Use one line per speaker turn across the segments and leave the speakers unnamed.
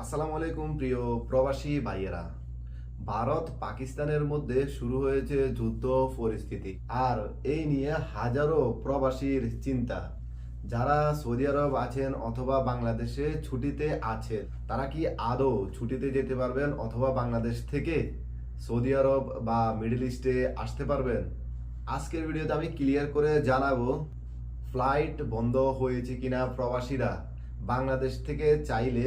আসসালামু আলাইকুম, প্রিয় প্রবাসী ভাইয়েরা। ভারত পাকিস্তানের মধ্যে শুরু হয়েছে যুদ্ধ পরিস্থিতি। আর এই নিয়ে হাজারো প্রবাসীর চিন্তা। যারা সৌদি আরব আছেন অথবা বাংলাদেশে ছুটিতে আছেন, তারা কি আদৌ ছুটিতে যেতে পারবেন অথবা বাংলাদেশ থেকে সৌদি আরব বা মিডল ইস্টে আসতে পারবেন? আজকের ভিডিওতে আমি ক্লিয়ার করে জানাব, ফ্লাইট বন্ধ হয়েছে কিনা প্রবাসীরা। বাংলাদেশ থেকে চাইলে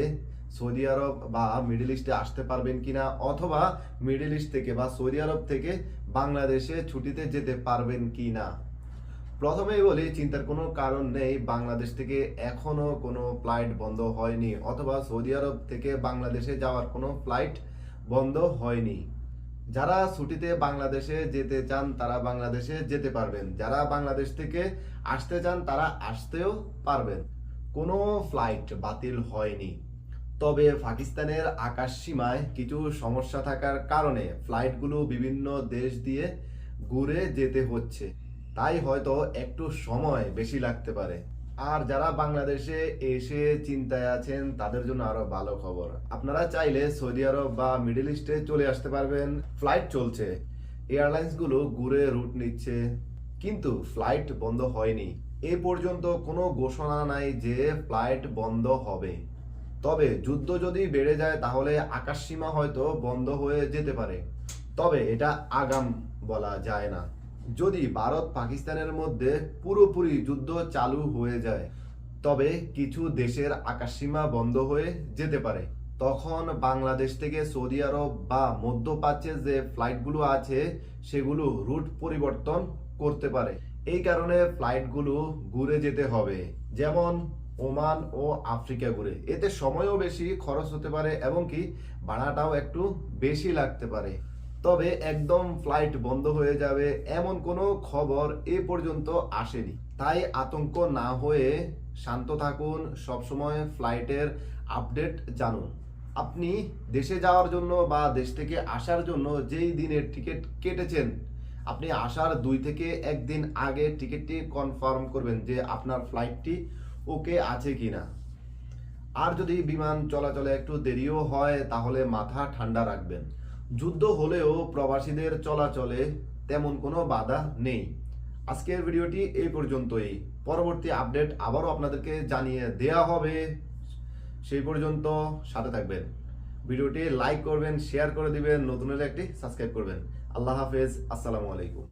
সৌদি আরব বা মিডল ইস্টে আসতে পারবেন কিনা অথবা মিডল ইস্ট থেকে বা সৌদি আরব থেকে বাংলাদেশে ছুটিতে যেতে পারবেন কিনা? প্রথমেই বলি, চিন্তার কোনো কারণ নেই। বাংলাদেশ থেকে এখনও কোনো ফ্লাইট বন্ধ হয়নি অথবা সৌদি আরব থেকে বাংলাদেশে যাওয়ার কোনো ফ্লাইট বন্ধ হয়নি। যারা ছুটিতে বাংলাদেশে যেতে চান, তারা বাংলাদেশে যেতে পারবেন। যারা বাংলাদেশ থেকে আসতে চান, তারা আসতেও পারবেন। কোনো ফ্লাইট বাতিল হয়নি। তবে পাকিস্তানের আকাশ সীমায় কিছু সমস্যা থাকার কারণে ফ্লাইটগুলো বিভিন্ন দেশ দিয়ে ঘুরে যেতে হচ্ছে। তাই হয়তো একটু সময় বেশি লাগতে পারে। আর যারা বাংলাদেশে এসে চিন্তায় আছেন, তাদের জন্য আরও ভালো খবর। আপনারা চাইলে সৌদি আরব বা মিডল ইস্টে চলে আসতে পারবেন। ফ্লাইট চলছে। এয়ারলাইন্সগুলো ঘুরে রুট নিচ্ছে। কিন্তু ফ্লাইট বন্ধ হয়নি। এ পর্যন্ত কোনো ঘোষণা নাই যে ফ্লাইট বন্ধ হবে। তবে যুদ্ধ যদি বেড়ে যায়, তাহলে আকাশসীমা হয়তো বন্ধ হয়ে যেতে পারে। তবে এটা আগাম বলা যায় না। যদি ভারত পাকিস্তানের মধ্যে পুরোপুরি যুদ্ধ চালু হয়ে যায়, তবে কিছু দেশের আকাশসীমা বন্ধ হয়ে যেতে পারে। তখন বাংলাদেশ থেকে সৌদি আরব বা মধ্যপ্রাচ্যে যে ফ্লাইটগুলো আছে, সেগুলো রুট পরিবর্তন করতে পারে। এই কারণে ফ্লাইটগুলো ঘুরে যেতে হবে। যেমন ওমান ও আফ্রিকা ঘুরে। এতে সময়ও বেশি খরচ হতে পারে এবং কি ভাড়াটাও একটু বেশি লাগতে পারে। তবে একদম ফ্লাইট বন্ধ হয়ে যাবে এমন কোনো খবর এ পর্যন্ত আসেনি। তাই আতঙ্ক না হয়ে শান্ত থাকুন, সবসময় ফ্লাইটের আপডেট জানুন। আপনি দেশে যাওয়ার জন্য বা দেশ থেকে আসার জন্য যেই দিনের টিকিট কেটেছেন, আপনি আসার দুই থেকে একদিন আগে টিকিটটি কনফার্ম করবেন যে আপনার ফ্লাইটটি ওকে আছে কি না? আর যদি বিমান চলাচলে একটু দেরিও হয়, তাহলে মাথা ঠান্ডা রাখবেন। যুদ্ধ হলেও প্রবাসীদের চলাচলে তেমন কোনো বাধা নেই। আজকের ভিডিওটি এই পর্যন্তই। পরবর্তী আপডেট আবারও আপনাদেরকে জানিয়ে দেয়া হবে। সেই পর্যন্ত সাথে থাকবেন। ভিডিওটি লাইক করবেন, শেয়ার করে দিবেন নতুন হলে একটি সাবস্ক্রাইব করবেন। আল্লাহ হাফেজ। আসসালামু আলাইকুম।